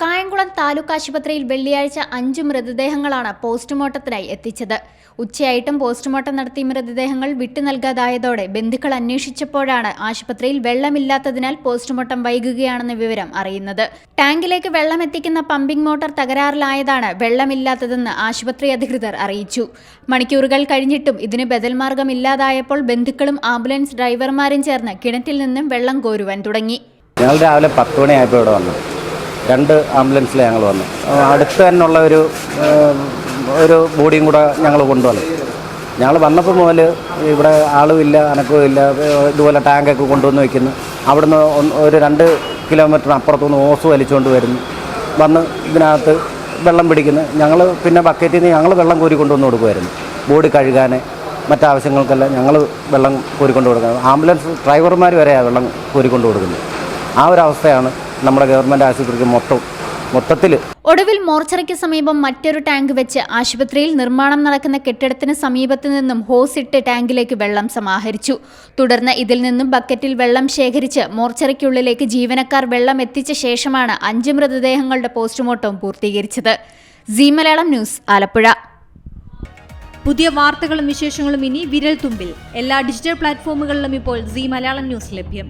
കായംകുളം താലൂക്ക് ആശുപത്രിയിൽ വെള്ളിയാഴ്ച അഞ്ച് മൃതദേഹങ്ങളാണ് പോസ്റ്റ്മോർട്ടത്തിനായി എത്തിച്ചത്. ഉച്ചയായിട്ടും പോസ്റ്റ്മോർട്ടം നടത്തിയ മൃതദേഹങ്ങൾ വിട്ടു നൽകാതായതോടെ ബന്ധുക്കൾ അന്വേഷിച്ചപ്പോഴാണ് ആശുപത്രിയിൽ വെള്ളമില്ലാത്തതിനാൽ പോസ്റ്റ്മോർട്ടം വൈകുകയാണെന്ന വിവരം അറിയുന്നത്. ടാങ്കിലേക്ക് വെള്ളം എത്തിക്കുന്ന പമ്പിംഗ് മോട്ടോർ തകരാറിലായതാണ് വെള്ളമില്ലാത്തതെന്ന് ആശുപത്രി അധികൃതർ അറിയിച്ചു. മണിക്കൂറുകൾ കഴിഞ്ഞിട്ടും ഇതിന് ബദൽ മാർഗമില്ലാതായപ്പോൾ ബന്ധുക്കളും ആംബുലൻസ് ഡ്രൈവർമാരും ചേർന്ന് കിണറ്റിൽ നിന്നും വെള്ളം കോരുവാൻ തുടങ്ങി. ഞങ്ങൾ രാവിലെ പത്ത് മണിയായപ്പോൾ ഇവിടെ വന്നു. രണ്ട് ആംബുലൻസിൽ ഞങ്ങൾ വന്നു. അടുത്ത് തന്നെയുള്ള ഒരു ഒരു ബോഡിയും കൂടെ ഞങ്ങൾ കൊണ്ടുവന്നു. ഞങ്ങൾ വന്നപ്പോൾ മുതൽ ഇവിടെ ആളുമില്ല അനക്കവും ഇല്ല ഇതുപോലെ ടാങ്കൊക്കെ കൊണ്ടുവന്ന് വയ്ക്കുന്നു അവിടുന്ന് ഒരു രണ്ട് കിലോമീറ്റർ അപ്പുറത്തുനിന്ന് ഓസ് വലിച്ചുകൊണ്ട് വരുന്നു. വന്ന് ഇതിനകത്ത് വെള്ളം പിടിക്കുന്നു. ഞങ്ങൾ പിന്നെ ബക്കറ്റിൽ നിന്ന് ഞങ്ങൾ വെള്ളം കോരി കൊണ്ടുവന്ന് കൊടുക്കുമായിരുന്നു. ബോഡി കഴുകാൻ മറ്റാവശ്യങ്ങൾക്കെല്ലാം ഞങ്ങൾ വെള്ളം കോരിക്കൊണ്ട് കൊടുക്കുന്നത്. ആംബുലൻസ് ഡ്രൈവർമാർ വരെയാണ് വെള്ളം കോരിക്കൊണ്ട് കൊടുക്കുന്നത്. ആ ഒരു അവസ്ഥയാണ് നമ്മുടെ ഗവൺമെന്റ് ആശുപത്രിക്ക് മൊത്തം മൊത്തത്തിൽ ഒടുവിൽ മോർച്ചറിക്ക് സമീപം മറ്റൊരു ടാങ്ക് വെച്ച് ആശുപത്രിയിൽ നിർമ്മാണം നടക്കുന്ന കെട്ടിടത്തിന് സമീപത്ത് നിന്നും ഹോസ് ഇട്ട് ടാങ്കിലേക്ക് വെള്ളം സമാഹരിച്ചു. തുടർന്ന് ഇതിൽ നിന്നും ബക്കറ്റിൽ വെള്ളം ശേഖരിച്ച് മോർച്ചറിക്കുള്ളിലേക്ക് ജീവനക്കാർ വെള്ളം എത്തിച്ച ശേഷമാണ് അഞ്ച് മൃതദേഹങ്ങളുടെ postmortem പൂർത്തീകരിച്ചത്. C Malayalam news Alappuzha. പുതിയ വാർത്തകളും വിശേഷങ്ങളും ഇനി വിരൽ തുമ്പിൽ എല്ലാ ഡിജിറ്റൽ പ്ലാറ്റ്ഫോമുകളിലും ഇപ്പോൾ സി മലയാളം ന്യൂസ് ലഭ്യം.